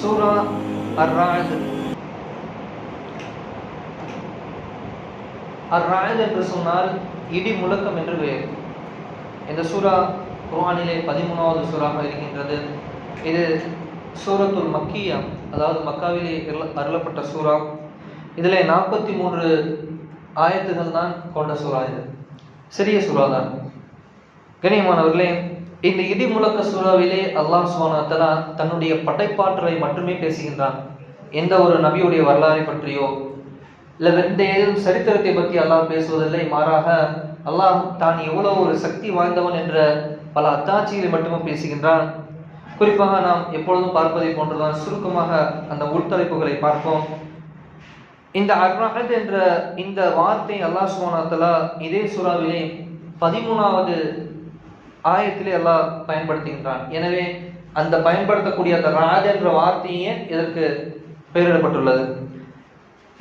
சூரா அர்ராத் அர்ராத் என்று சொன்னால் இடி முழக்கம் என்று பெயர். இந்த சூரா குர்ஆனிலே பதிமூணாவது சூறாக இருக்கின்றது. இது சூரத்துல் மக்கியா அதாவது மக்காவிலே அருளப்பட்ட சூறா. இதில் நாற்பத்தி மூன்று ஆயத்துகள் தான் கொண்ட சூறா இது. சிறிய சூறா தான் கண்ணியமானவர்களே இந்த இடி முழக்க சூறாவிலே அல்லாஹ் சுபானத்தலா தன்னுடைய படைப்பாற்றலை மட்டுமே பேசுகின்றான். எந்த ஒரு நபியுடைய வரலாறை பற்றியோ இல்லை எந்த ஏதும் சரித்திரத்தை பற்றி அல்லாஹ் பேசுவதில்லை மாறாக அல்லாஹ் தான் எவ்வளோ ஒரு சக்தி வாய்ந்தவன் என்ற பல அத்தாட்சிகளை மட்டுமே பேசுகின்றான். குறிப்பாக நாம் எப்பொழுதும் பார்ப்பதை போன்றுதான் சுருக்கமாக அந்த உள்தலைப்புகளை பார்ப்போம். இந்த அர்ரஹத் என்ற இந்த வார்த்தை அல்லாஹ் சுபானத்தலா இதே சூறாவிலே பதிமூணாவது ஆயத்திலே எல்லாம் பயன்படுத்துகின்றான். எனவே அந்த பயன்படுத்தக்கூடிய அந்த ராஜ என்ற வார்த்தையே இதற்கு பெயரிடப்பட்டுள்ளது.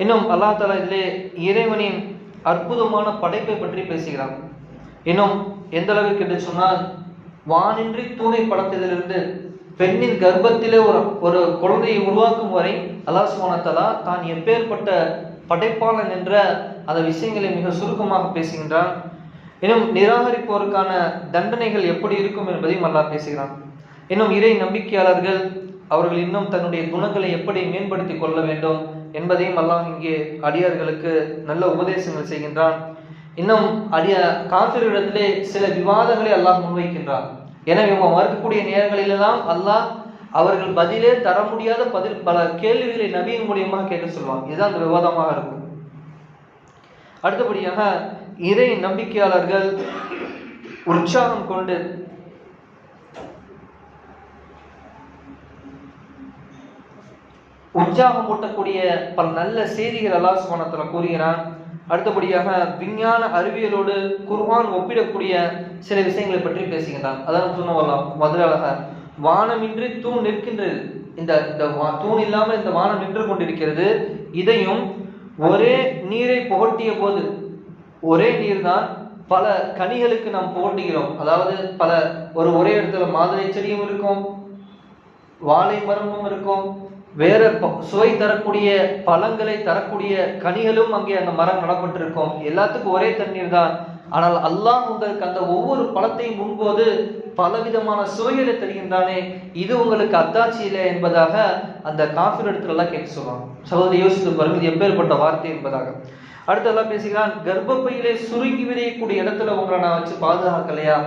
இன்னும் அல்லாஹ் தலா இதிலே இறைவனின் அற்புதமான படைப்பை பற்றி பேசுகிறான். இன்னும் எந்த அளவுக்கு என்று சொன்னால் வானின்றி தூணை படைத்ததிலிருந்து பெண்ணின் கர்ப்பத்திலே ஒரு ஒரு குழந்தையை உருவாக்கும் வரை அல்லாஹ் சுமானத்தலா தான் எப்பேற்பட்ட படைப்பாளன் என்ற அந்த விஷயங்களை மிக சுருக்கமாக பேசுகின்றான். இன்னும் நிராகரிப்போருக்கான தண்டனைகள் எப்படி இருக்கும் என்பதையும் அல்லாஹ் பேசுகிறான். இன்னும் இறை நம்பிக்கையாளர்கள் அவர்கள் இன்னும் தன்னுடைய குணங்களை எப்படி மேம்படுத்திக் கொள்ள வேண்டும் என்பதையும் அல்லாஹ் இங்கே அடியார்களுக்கு நல்ல உபதேசங்கள் செய்கின்றான். இன்னும் அடிய காப்பிரிடத்திலே சில விவாதங்களை அல்லாஹ் முன்வைக்கின்றான். எனவே இவங்க மறுக்கக்கூடிய நேரங்களிலெல்லாம் அல்லாஹ் அவர்கள் பதிலே தர முடியாத பதில் பல கேள்விகளை நபியின் மூலியமாக கேட்க சொல்லுவாங்க இதுதான் அந்த விவாதமாக இருக்கும். அடுத்தபடியாக இறை நம்பிக்கையாளர்கள் உற்சாகம் கொண்டு உற்சாகம் ஊட்டக்கூடிய பல நல்ல செய்திகள் அல்லா சுமானத்தில் கூறுகிறான். அடுத்தபடியாக விஞ்ஞான அறிவியலோடு குர்வான் ஒப்பிடக்கூடிய சில விஷயங்களை பற்றி பேசுகின்றான். அதான் சொன்ன வரலாம் முதலாக வானமின்றி தூண் நிற்கின்றது. இந்த இந்த தூண் இல்லாமல் இந்த வானம் நின்று கொண்டிருக்கிறது. இதையும் ஒரே நீரை புகட்டிய போது ஒரே நீர் தான் பல கனிகளுக்கு நாம் போட்டுகிறோம் அதாவது பல ஒரு ஒரே இடத்துல மாதுளை செடியும் இருக்கும் வாழை மரமும் இருக்கும் வேற சுவை தரக்கூடிய பழங்களை தரக்கூடிய கனிகளும் அங்கே அந்த மரம் நடப்பட்டிருக்கும். எல்லாத்துக்கும் ஒரே தண்ணீர் தான் ஆனால் அல்லாஹ் உங்களுக்கு அந்த ஒவ்வொரு பழத்தையும் உண்போது பலவிதமான சுவைகளை தருகின்றானே. இது உங்களுக்கு அத்தாட்சி இல்லை என்பதாக அந்த காஃபிர் இடத்துல எல்லாம் கேட்க சொல்லுவாங்க. சகோதரி யோசித்து பாருங்க எப்பேற்பட்ட வார்த்தை என்பதாக. அடுத்து எல்லாம் பேசுகிறான் கர்ப்பப்பையிலே சுருங்கி விதையக்கூடிய இடத்துல உங்களை நான் வச்சு பாதுகாக்கலையா?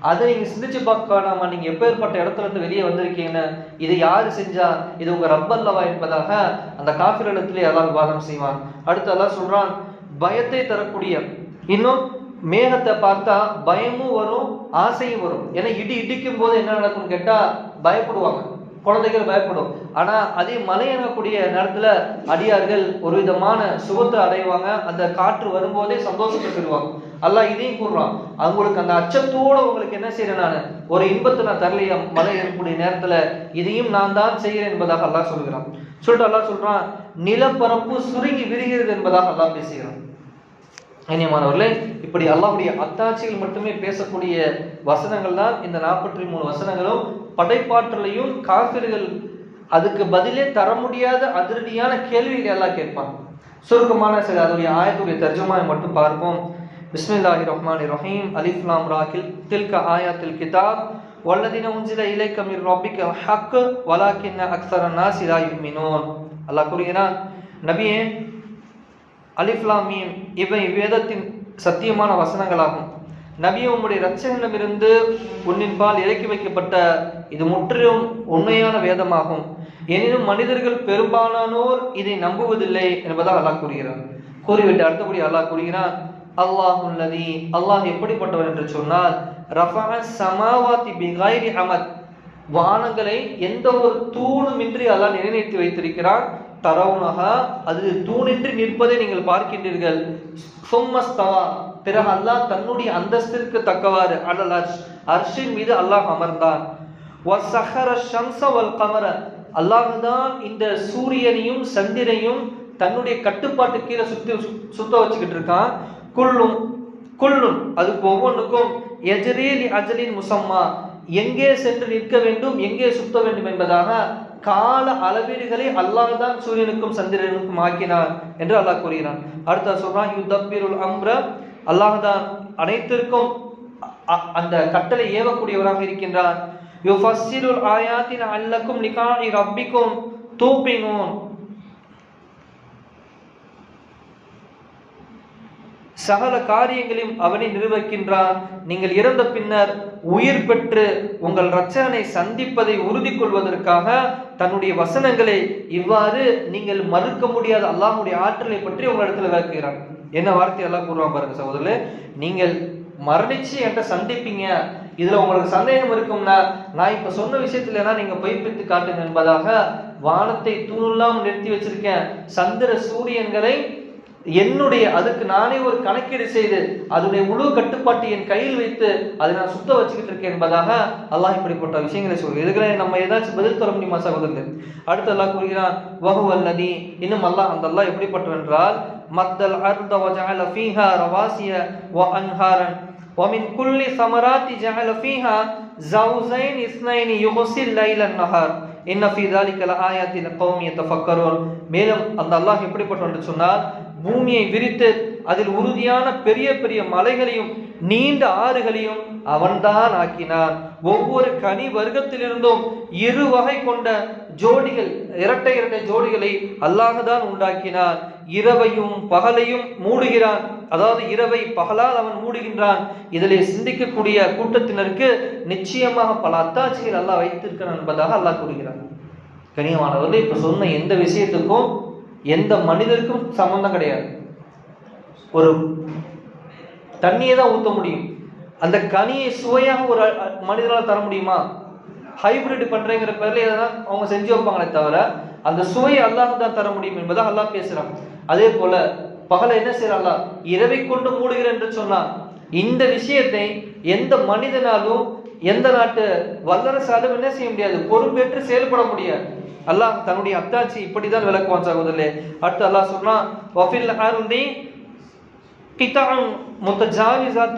அதை நீங்க சிந்திச்சு பார்க்க வேணாமா? நீங்க எப்பேற்பட்ட இடத்துல இருந்து வெளியே வந்திருக்கீங்கன்னு? இதை யாரு செஞ்சா? இது உங்க ரப்பல்லவா என்பதாக அந்த காஃபிர் இடத்துல எல்லாம் விவாதம் செய்வான். அடுத்து எல்லாம் சொல்றான் பயத்தை தரக்கூடிய இன்னும் மேகத்தை பார்த்தா பயமும் வரும் ஆசையும் வரும். ஏன்னா இடி இடிக்கும் போது என்ன நடக்கும்னு கேட்டா பயப்படுவாங்க. குழந்தைகள் பயப்படும். ஆனா அதே மழை எனக்கூடிய நேரத்துல அடியார்கள் ஒரு விதமான சுகத்தை அடைவாங்க. அந்த காற்று வரும்போதே சந்தோஷத்தை பெறுவாங்க. அல்லாஹ் இதையும் கூறுறான். அவங்களுக்கு அந்த அச்சத்தோட உங்களுக்கு என்ன செய்யறேன் நான்? ஒரு இன்பத்தை நான் தரலையா? மலை ஏறக்கூடிய நேரத்துல இதையும் நான் தான் செய்கிறேன் என்பதாக அல்லாஹ் சொல்கிறான். சொல்லிட்டு அல்லாஹ் சொல்றான் நிலப்பரப்பு சுருங்கி விரிகிறது என்பதாக அல்லாஹ் பேசுகிறான். கண்ணியமானவர்களே இப்படி அல்லாஹ்வுடைய அத்தாட்சிகள் மட்டுமே பேசக்கூடிய வசனங்கள் தான் இந்த நாற்பத்தி மூணு வசனங்களும் படைப்பாற்றலையும் காபிர்கள் அதுக்கு பதிலே தர முடியாத அதிரடியான கேள்விகள் எல்லாம் கேட்பாங்க. சுருக்கமான சில அதனுடைய ஆயத்துடைய தர்ஜமாவை மட்டும் பார்ப்போம். பிஸ்மில்லாஹி ரஹ்மான் ரஹீம். அலிஃப்லாம் ராகில் தில்க ஆயாத்தில் கிதாப். வல்லதின உஞ்சில இலை மிர் ரப்பிக்க ஹக். வலாக்கின்ன அக்சர நாஸ் யுமினோன் அல்லாஹ் கூறுகிறான் நபியே அலிஃப்லாம் மீம் இவை வேதத்தின் சத்தியமான வசனங்களாகும். நபியே உம்முடைய இரட்சகனிடமிருந்து உன்னின்பால் இறக்கி வைக்கப்பட்ட இது முற்றிலும் உண்மையான வேதமாகும். எனினும் மனிதர்கள் பெரும்பாலானோர் இதை நம்புவதில்லை என்பதாக அல்லாஹ் கூறுகிறார் கூறிவிட்டு அடுத்தபடி அல்லாஹ் கூறுகிறான் அல்லாஹ் உள்ளதி அல்லாஹ் எப்படிப்பட்டவர் என்று சொன்னால் ரஃபஅ சமாவாதி பிகாயிரி அமத். வானங்களை எந்த ஒரு தூணுமின்றி அல்லாஹ் நிலைநிறுத்தி வைத்திருக்கிறான். தரவுனகா அது தூணின்றி நிற்பதை நீங்கள் பார்க்கின்றீர்கள். சும்மஸ்தவா பிறகு அல்லாஹ் தன்னுடைய அந்தஸ்திற்கு தக்கவாறு அடல் அர்ஷ் அர்ஷின் மீது அல்லாஹ் அமர்ந்தான். வசஹர வல் அல்லாஹ் தான் இந்த சூரியனையும் சந்திரனையும் தன்னுடைய கட்டுப்பாட்டு கீழே சுத்தி சுத்த வச்சுக்கிட்டு இருக்கான். குள்ளும் குள்ளும் அதுக்கு ஒவ்வொன்றுக்கும் எஜரேலி அஜலின் முசம்மா எங்கே சென்று நிற்க வேண்டும் எங்கே சுத்த வேண்டும் என்பதாக கால அளவீடுகளை அல்லாஹ் தான் சூரியனுக்கும் சந்திரனுக்கும் ஆக்கினார் என்று அல்லாஹ் கூறுகிறான். அடுத்த சொல்றான் யுத்தப்பிருள் அம்ர அல்லாஹ் தான் அனைத்திற்கும் அ- அந்த கட்டளை ஏவக்கூடியவராக இருக்கின்றார். யுஃபஸ்ஸிலுல் ஆயாத்தின் அல்லக்கும் லிகாஇ ரப்பிக்கும் தூப்பினூன் சகல காரியங்களையும் அவனை நிர்வகிக்கின்றான். நீங்கள் இறந்த பின்னர் உயிர் பெற்று உங்கள் ரச்சகனை சந்திப்பதை உறுதி கொள்வதற்காக தன்னுடைய வசனங்களை இவ்வாறு நீங்கள் மறுக்க முடியாத அல்லாஹுடைய ஆற்றலை பற்றி உங்களிடத்தில் விளக்குகிறான் என்ன வார்த்தை எல்லாம் கூறுவான் பாருங்க சகோதரர்களே? நீங்கள் மரணிச்சு என்கிட்ட சந்திப்பீங்க. இதுல உங்களுக்கு சந்தேகம் இருக்கும்னா நான் இப்ப சொன்ன விஷயத்துல எல்லாம் நீங்க பொய்ப்பித்து காட்டுங்க என்பதாக வானத்தை தூணில்லாமல் நிறுத்தி வச்சிருக்கேன். சந்திர சூரியன்களை என்னுடைய அதுக்கு நானே ஒரு கணக்கீடு செய்து அதனுடைய முழு கட்டுப்பாட்டு என் கையில் வைத்து அதை நான் சுத்த வச்சுக்கிட்டு இருக்கேன் என்பதாக அல்லாஹ் இப்படிப்பட்ட விஷயங்களை சொல்லு இதுகளை நம்ம ஏதாச்சும் பதில் தர முடியுமா சகோதரர்கள்? அடுத்து அல்லாஹ் கூறுகிறான் வகுவல் நதி இன்னும் அல்லாஹ் அந்த அல்லாஹ் எப்படிப்பட்டவென்றால் என்றால் மத்தல் அர்த வஜஅல ஃபீஹா ரவாசிய வ அன்ஹாரன் ومن كل ثمرات جعل فيها زوجين اثنين يغشي الليل النهار ان في ذلك لآيات لقوم يتفكرون மேலும் அந்த அல்லாஹ் எப்படிப்பட்டவன் என்று சொன்னால் பூமியை விரித்து அதில் உறுதியான பெரிய பெரிய மலைகளையும் நீண்ட ஆறுகளையும் அவன்தான் ஆக்கினான். ஒவ்வொரு கனி வர்க்கத்திலிருந்தும் இரு வகை கொண்ட ஜோடிகள் இரட்டை இரட்டை ஜோடிகளை அல்லாஹதான் உண்டாக்கினான். இரவையும் பகலையும் மூடுகிறான். அதாவது இரவை பகலால் அவன் மூடுகின்றான். இதிலே சிந்திக்கக்கூடிய கூட்டத்தினருக்கு நிச்சயமாக பல அத்தாட்சிகள் அல்லாஹ் வைத்திருக்கிறான் என்பதாக அல்லாஹ் கூறுகிறான். கனியமானவர்கள் இப்ப சொன்ன எந்த விஷயத்துக்கும் எந்த மனிதருக்கும் சம்பந்தம் கிடையாது. ஒரு தண்ணியை தான் ஊற்ற முடியும். அந்த கனியை சுவையாக ஒரு மனிதனால் தர முடியுமா? ஹைபிரிட் பண்ணுறேங்கிற பேரில் இதெல்லாம் அவங்க செஞ்சு வைப்பாங்களே தவிர அந்த சுவையை அல்லாஹ் தான் தர முடியும் என்பதை அல்லாஹ் பேசுகிறான் அதே போல பகலை என்ன செய்கிறாங்களா அல்லாஹ்? இரவை கொண்டு மூடுகிறேன் என்று சொன்னான். இந்த விஷயத்தை எந்த மனிதனாலும் எந்த நாட்டு வல்லரசாலும் என்ன செய்ய முடியாது? பொறுப்பேற்று செயல்பட முடியாது. அல்லாஹ் தன்னுடைய அத்தாட்சி இப்படிதான் விளக்குவான் சகோதரே அடுத்து அல்லாஹ் சொன்னால் வஃபில் அருந்தி قطع متجاوزات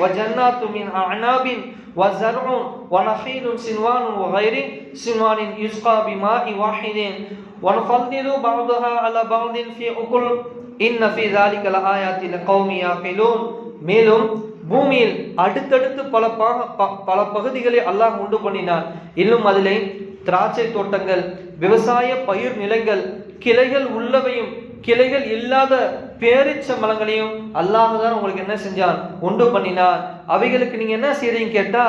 وجنات من أعناب وزرع ونخيل سنوان وغير سنوان يسقى بماء واحد ونفضل بعضها على بعض في أكل إن في ذلك لآيات لقوم يعقلون மேலும் பூமியில் அடுத்தடுத்து பல பாக ப- பல பகுதிகளை அல்லாஹ் உண்டு பண்ணினான் இன்னும் அதிலே திராட்சை தோட்டங்கள் விவசாய பயிர் நிலங்கள் கிளைகள் உள்ளவையும் கிளைகள் இல்லாத பேரிச்ச மரங்களையும் தான் உங்களுக்கு என்ன செஞ்சான்? உண்டு பண்ணினார். அவைகளுக்கு நீங்க என்ன செய்றீங்க கேட்டா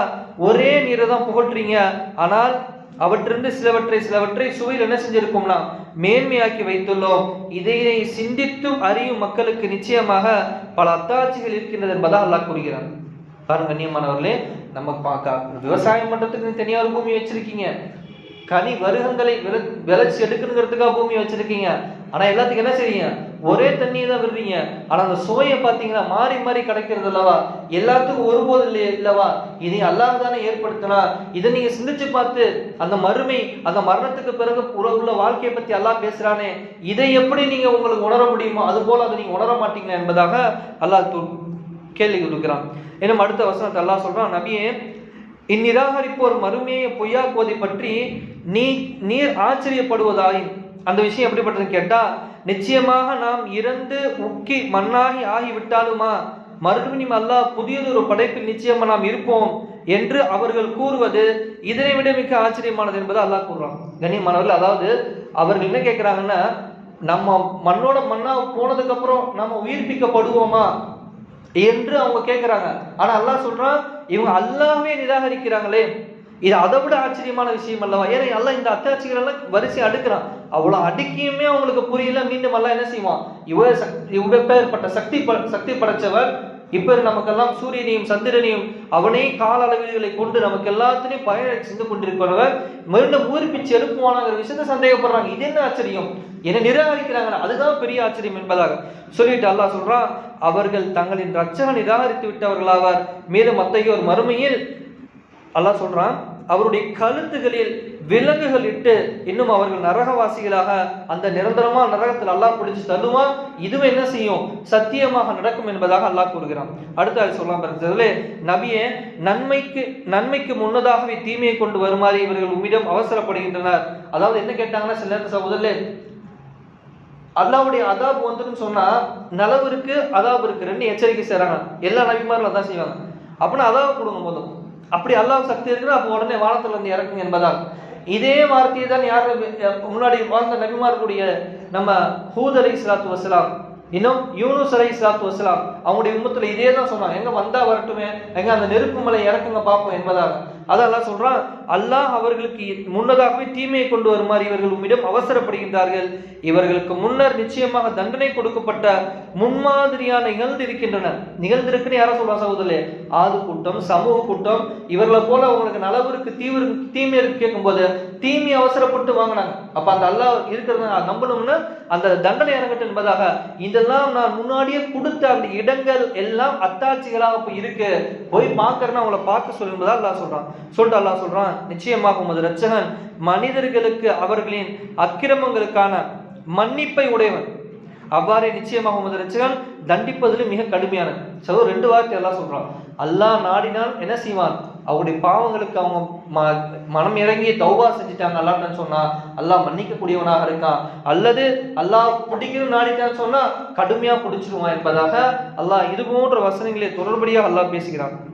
ஒரே நீரை தான் புகழ்றீங்க ஆனால் அவற்றிருந்து சிலவற்றை சிலவற்றை சுவையில் என்ன செஞ்சிருக்கோம்னா மேன்மையாக்கி வைத்துள்ளோம். இதையை சிந்தித்தும் அறியும் மக்களுக்கு நிச்சயமாக பல அத்தாட்சிகள் இருக்கின்றது என்பதாக அல்லாஹ் கூறுகிறார் பாருங்க கண்ணியமானவர்களே நம்ம பார்க்க விவசாயம் பண்றதுக்கு தனியார் ஒரு பூமி வச்சிருக்கீங்க. கனி வருகங்களை விள விளைச்சி எடுக்கணுங்கிறதுக்காக பூமி வச்சிருக்கீங்க. ஆனா எல்லாத்துக்கும் என்ன செய்றீங்க? ஒரே தண்ணியை தான் விடுறீங்க. ஆனா அந்த சுவையை பார்த்தீங்கன்னா மாறி மாறி கிடைக்கிறது அல்லவா? எல்லாத்துக்கும் ஒருபோது இல்லையே இல்லவா? இதை அல்லாஹ் தானே ஏற்படுத்தினா இதை நீங்க சிந்திச்சு பார்த்து அந்த மறுமை அந்த மரணத்துக்கு பிறகு உள்ள உள்ள வாழ்க்கையை பத்தி அல்லாஹ் பேசுறானே. இதை எப்படி நீங்க உங்களுக்கு உணர முடியுமோ அது போல அதை நீங்க உணர மாட்டீங்க என்பதாக அல்லாஹ் கேள்வி கொடுக்கிறான் இன்னும் அடுத்த வசனத்தை அல்லாஹ் சொல்றான். நபியே இந்நிராகரிப்போர் மறுமையை பொய்யாக்குவதை பற்றி நீ நீர் ஆச்சரியப்படுவதாயின் அந்த விஷயம் எப்படிப்பட்டதுன்னு கேட்டா நிச்சயமாக நாம் இறந்து உக்கி மண்ணாகி ஆகிவிட்டாலுமா? மறுபடியும் அல்லாஹ் புதியதொரு படைப்பில் நிச்சயமா நாம் இருப்போம் என்று அவர்கள் கூறுவது இதனை விட மிக ஆச்சரியமானது என்பதை அல்லாஹ் கூறுறான். கண்ணியமானவர்கள் அதாவது அவர்கள் என்ன கேட்கிறாங்கன்னா நம்ம மண்ணோட மண்ணா போனதுக்கு அப்புறம் நம்ம உயிர்ப்பிக்கப்படுவோமா? என்று அவங்க கேட்குறாங்க. ஆனா அல்லாஹ் சொல்றான் இவங்க எல்லாமே நிராகரிக்கிறாங்களே. இது அதை விட ஆச்சரியமான விஷயம் அல்லவா? ஏன்னா எல்லாம் இந்த அத்தாட்சிகள் எல்லாம் வரிசை அடுக்கிறான். அவ்வளவு அடுக்கியுமே அவங்களுக்கு புரியல. மீண்டும் எல்லாம் என்ன செய்வான்? இவ சக்தி இவ்வளவு பேர்பட்ட சக்தி சக்தி படைச்சவர் இப்போ நமக்கெல்லாம் சூரியனையும் சந்திரனையும் அவனே கால அளவீடுகளை கொண்டு நமக்கு எல்லாத்திலையும் பயனை செஞ்சு கொண்டிருக்கிறவர் மீண்டும் ஊர்ப்பிச்சு எழுப்புவானாங்கிற விஷயத்தை சந்தேகப்படுறாங்க. இது என்ன ஆச்சரியம்? என்ன நிராகரிக்கிறாங்க அதுதான் பெரிய ஆச்சரியம் என்பதாக சொல்லிட்டு அல்லாஹ் சொல்றான் அவர்கள் தங்களின் ரட்சகனை நிராகரித்து விட்டவர்களாவார். மேலும் அத்தகைய ஒரு மறுமையில் அல்லாஹ் சொல்றான் அவருடைய கழுத்துகளில் விலங்குகள் இட்டு இன்னும் அவர்கள் நரகவாசிகளாக அந்த நிரந்தரமா நரகத்தில் அல்லாஹ் பிடிச்சு தள்ளுவான். இதுவும் என்ன செய்யும்? சத்தியமாக நடக்கும் என்பதாக அல்லாஹ் கூறுகிறான். அடுத்து அது சொல்லலாம் பிறந்ததுலே நபியே நன்மைக்கு நன்மைக்கு முன்னதாகவே தீமையை கொண்டு வருமாறு இவர்கள் உம்மிடம் அவசரப்படுகின்றனர். அதாவது என்ன கேட்டாங்கன்னா சில நேரத்தில் சகோதரர்களே அல்லாவுடைய அதாப் வந்துன்னு சொன்னா நலவு இருக்கு அதாப் இருக்கு ரெண்டு எச்சரிக்கை செய்றாங்க. எல்லா நபிமாரில் அதான் செய்வாங்க. அப்படின்னா அதாப் கொடுங்க போதும் அப்படி அல்லாஹ் சக்தி இருக்குன்னா அப்போ உடனே வானத்துல இருந்து இறக்குங்க என்பதால். இதே வார்த்தையை தான் யார் முன்னாடி வாழ்ந்த நபிமார்களுடைய நம்ம ஹூத் அலி இஸ்லாத்து வசலாம் இன்னும் யூனுஸ் அலை இஸ்லாத்து வசலாம் அவங்களுடைய உம்மத்துல இதே தான் சொன்னாங்க. எங்க வந்தா வரட்டுமே எங்க அந்த நெருப்பு மலை இறக்குங்க பார்ப்போம் என்பதாக. அதெல்லாம் சொல்றான் அல்லாஹ் அவர்களுக்கு முன்னதாகவே தீமையை கொண்டு வருமாறு இவர்கள் உம்மிடம் அவசரப்படுகின்றார்கள். இவர்களுக்கு முன்னர் நிச்சயமாக தண்டனை கொடுக்கப்பட்ட முன்மாதிரியான நிகழ்ந்து இருக்கின்றன நிகழ்ந்திருக்குன்னு யாரும் சொல்றா சகோதரே ஆது கூட்டம் சமூக கூட்டம் இவர்களை போல அவங்களுக்கு நலவருக்கு தீவிர தீமை இருக்கு கேட்கும்போது தீமை அவசரப்பட்டு வாங்கினாங்க. அப்ப அந்த அல்லாஹ் இருக்கிறத நம்பணும்னு அந்த தண்டனை இறங்கட்டும் என்பதாக இதெல்லாம் நான் முன்னாடியே கொடுத்த அந்த இடங்கள் எல்லாம் அத்தாட்சிகளாக இப்போ இருக்கு. போய் பார்க்கறேன்னு அவங்கள பார்க்க சொல்லும்போது அல்லா சொல்றான். சொல்லிட்டு அல்லாஹ் சொல்றான் நிச்சயமாக உமது ரட்சகன் மனிதர்களுக்கு அவர்களின் அக்கிரமங்களுக்கான மன்னிப்பை உடையவன். அவ்வாறே நிச்சயமாக உமது ரட்சகன் தண்டிப்பதிலும் மிக கடுமையான சதோ ரெண்டு வார்த்தை எல்லாம் சொல்றான். அல்லாஹ் நாடினால் என்ன செய்வான்? அவருடைய பாவங்களுக்கு அவங்க ம- மனம் இறங்கி தௌபா செஞ்சுட்டாங்க அல்லாஹ்னு சொன்னா அல்லாஹ் மன்னிக்கக்கூடியவனாக இருக்கான். அல்லது அல்லாஹ் பிடிக்கணும் நாடிட்டான்னு சொன்னா கடுமையா பிடிச்சிருவான் என்பதாக அல்லாஹ் இது போன்ற வசனங்களை தொடர்படியாக அல்லாஹ் பேசுகிறான்.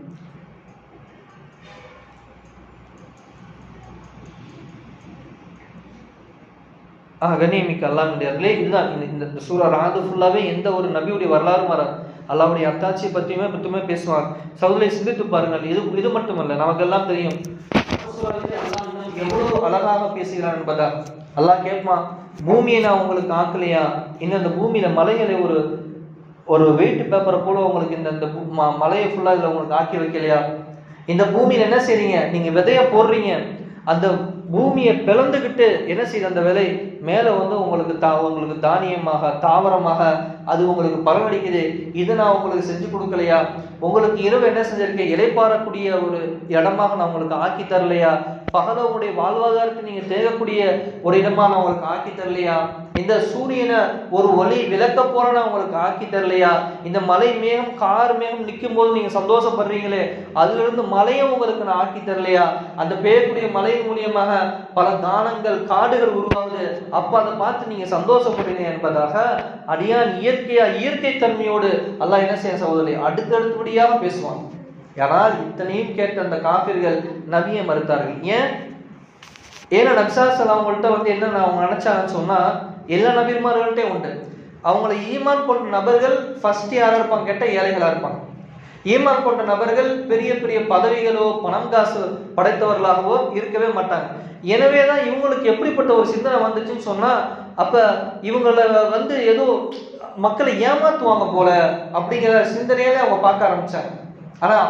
கண்ணியமிக்க அல்லாஹ்வுடையார்களே இதுதான் இந்த இந்த இந்த சூரா ராது ஃபுல்லாவே எந்த ஒரு நபியுடைய வரலாறும் வர அல்லாவுடைய அத்தாட்சியை பற்றியுமே பற்றியுமே பேசுவாங்க சவுலை சிந்தித்து பாருங்கள் இது இது மட்டுமல்ல நமக்கெல்லாம் தெரியும். எவ்வளவு அழகாக பேசுகிறான் என்பதா அல்லாஹ் கேட்பான் பூமியை நான் உங்களுக்கு ஆக்கலையா? இன்னும் இந்த பூமியில மலைகளை ஒரு ஒரு வெயிட் பேப்பரை போல உங்களுக்கு இந்த இந்த பூ- மலையை ஃபுல்லாக இதில் உங்களுக்கு ஆக்கி வைக்கலையா? இந்த பூமியில் என்ன செய்றீங்க? நீங்கள் விதைய போடுறீங்க. அந்த பூமியை பிளந்துக்கிட்டு என்ன செய்யுது? அந்த விலை மேலே வந்து உங்களுக்கு தா உங்களுக்கு தானியமாக தாவரமாக அது உங்களுக்கு பரவடிக்குது இதை நான் உங்களுக்கு செஞ்சு கொடுக்கலையா? உங்களுக்கு இரவு என்ன செஞ்சிருக்கேன்? இலைப்பாறக்கூடிய ஒரு இடமாக நான் உங்களுக்கு ஆக்கி தரலையா? பகல உங்களுடைய வாழ்வாதாரத்தை நீங்க தேடக்கூடிய ஒரு இடமா நான் உங்களுக்கு ஆக்கி தரலையா? இந்த சூரியனை ஒரு ஒளி விளக்க போற நான் உங்களுக்கு ஆக்கி தரலையா? இந்த மலை மேகம் கார் மேகம் நிற்கும் போது நீங்க சந்தோஷப்படுறீங்களே? அதுல இருந்து மலையும் உங்களுக்கு நான் ஆக்கி தரலையா? அந்த பெய்யக்கூடிய மலையின் மூலியமாக பல தானங்கள் காடுகள் உருவாகுது. அப்ப அதை பார்த்து நீங்க சந்தோஷப்படுறீங்க என்பதாக அடியான் இயற்கையா இயற்கை தன்மையோடு அல்லாஹ் என்ன செய்ய சகோதரி அடுத்தடுத்தபடியாக பேசுவான். யாரால் இத்தனையும் கேட்ட அந்த காபிர்கள் நபியை மறுத்தார்கள்? ஏன்? ஏன்னா நக்சாசல் அவங்கள்ட்ட வந்து என்ன அவங்க நினைச்சாங்கன்னு சொன்னா எல்லா நபிமார்கள்ட்டையும் உண்டு. அவங்கள ஈமான் கொண்ட நபர்கள் ஃபர்ஸ்ட் யாராக இருப்பாங்க? கேட்ட ஏழைகளாக இருப்பாங்க. ஈமான் கொண்ட நபர்கள் பெரிய பெரிய பதவிகளோ பணம் காசு படைத்தவர்களாகவோ இருக்கவே மாட்டாங்க. எனவே தான் இவங்களுக்கு எப்படிப்பட்ட ஒரு சிந்தனை வந்துச்சுன்னு சொன்னால் அப்போ இவங்கள வந்து ஏதோ மக்களை ஏமாத்துவாங்க போல அப்படிங்கிற சிந்தனையில அவங்க பார்க்க ஆரம்பிச்சாங்க. ஆனால்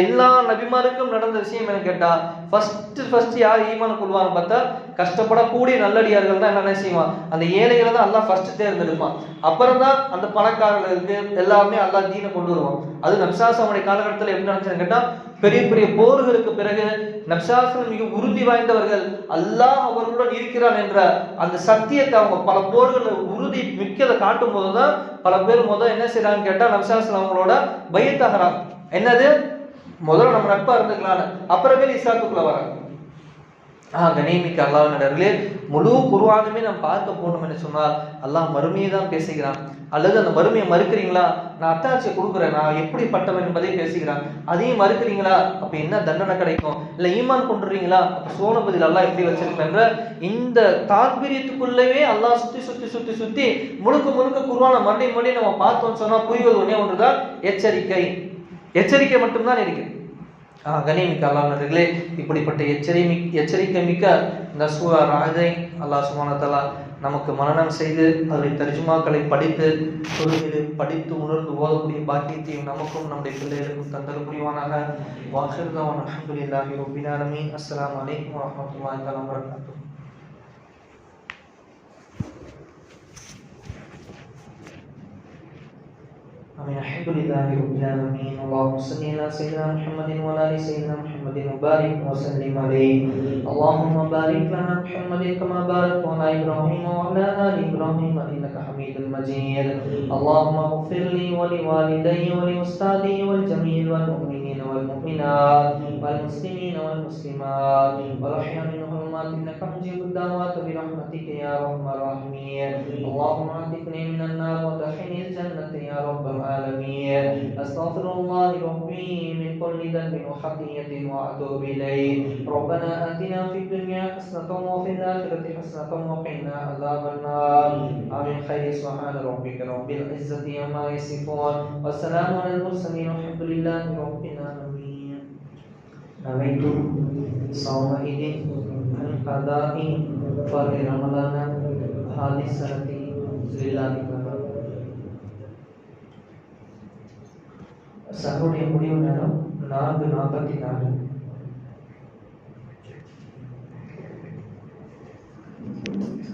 எல்லா நபிமாருக்கும் நடந்த விஷயம் என்ன கேட்டா ஃபர்ஸ்ட் ஃபர்ஸ்ட் யார் ஈமான் கொள்வான்னு பார்த்தா கஷ்டப்படக்கூடிய நல்லடியார்கள் தான் என்ன செய்வான் அந்த ஏழைகளை தான் எல்லாம் ஃபர்ஸ்ட் தேர்ந்தெடுப்பான். அப்புறம் தான் அந்த பணக்காரர்களுக்கு எல்லாருமே எல்லா தீனை கொண்டு வருவான். அது நப்சாசனுடைய காலகட்டத்தில் எப்படி நடந்துச்சுன்னு கேட்டா பெரிய பெரிய போர்களுக்கு பிறகு நப்சாசனம் மிக உறுதி வாய்ந்தவர்கள் அல்லாஹ் அவர்களுடன் இருக்கிறான் என்ற அந்த சத்தியத்தை அவங்க பல போர்களில் உறுதி மிக்கதை காட்டும் போது தான் பல பேர் முதல் என்ன செய்யறாங்கன்னு கேட்டா நப்சாசனம் அவங்களோட பயத்தாகிறாங்க என்னது? முதல்ல நம்ம நட்பா இருந்துக்கலாம்னு அப்புறமே இஸ்லாத்துக்குள்ள வராங்க ஆஹ் கணேமிக்கு அல்லாஹ் நடர்களே முழு குருவானுமே நம்ம பார்க்க போகணும் என்று சொன்னால் அல்லாஹ் மறுமையை தான் பேசுகிறான். அல்லது அந்த மறுமையை மறுக்கிறீங்களா? நான் அத்தாட்சியை கொடுக்குறேன் நான் எப்படிப்பட்டவன் என்பதை பேசுகிறான். அதையும் மறுக்கிறீங்களா? அப்ப என்ன தண்டனை கிடைக்கும்? இல்ல ஈமான் கொண்டுறீங்களா? அப்ப சோனபதியில் அல்லாஹ் எப்படி வச்சிருப்பேன்ற இந்த தாத்பரியத்துக்குள்ளவே அல்லாஹ் சுத்தி சுத்தி சுத்தி சுத்தி முழுக்க முழுக்க குருவான மறுபடியும் மறுபடியும் நம்ம பார்த்தோம்னு சொன்னா புரிவது ஒண்ணே ஒன்றுதான் எச்சரிக்கை. எச்சரிக்கை மட்டும்தான் இருக்கு ஆஹ் கனிமிக்க இப்படிப்பட்ட எச்சரிக்கை எச்சரிக்கை மிக்க இந்த சூரா ராஜை அல்லாஹ் சுமானத்தலா நமக்கு மனநம் செய்து அதனுடைய தர்ஜுமாக்களை படித்து தொழுகிறது படித்து உணர்ந்து ஓதக்கூடிய பாக்கியத்தையும் நமக்கும் நம்முடைய பிள்ளைகளுக்கும் தந்தல் புரிவானாக வாஹிர்தான் அல்ஹம்துலில்லாஹி ரப்பில் ஆலமீன். அஸ்லாம் வலைக்கம் வரஹ்மத்துல்லாஹி தஆலா آمين الحمد لله رب العالمين. اللهم صل على سيدنا محمد وعلى ال سيدنا محمد محمد وبارك وسلم عليه. اللهم بارك لنا محمد كما باركت على ابراهيم وعلى ال ابراهيم انك حميد مجيد. اللهم اغفر لي ولوالدي ولاستاذي والجميع والمؤمنين والمؤمنات والمسلمين والمسلمات والاحياء منهم الاموات إنك مجيب الدعوات برحمتك يا ارحم الراحمين. اللهم اعتقني من النار وادخلني الجنة يا رب العالمين. أستغفر الله ربي من كل ذنب وخطيئة وأتوب إليه. ربنا آتنا في الدنيا حسنة وفي الآخرة حسنة وقنا عذاب النار. آمين. خير سبحان ربك رب العزة عما يصفون. والسلام على المرسلين والحمد لله رب العالمين نويت صوم عيد عن قضاء فضل رمضان هذه السنة لله சகோடைய முடிவு நேரம் நான்கு நாற்பத்தி நாலு Thank you.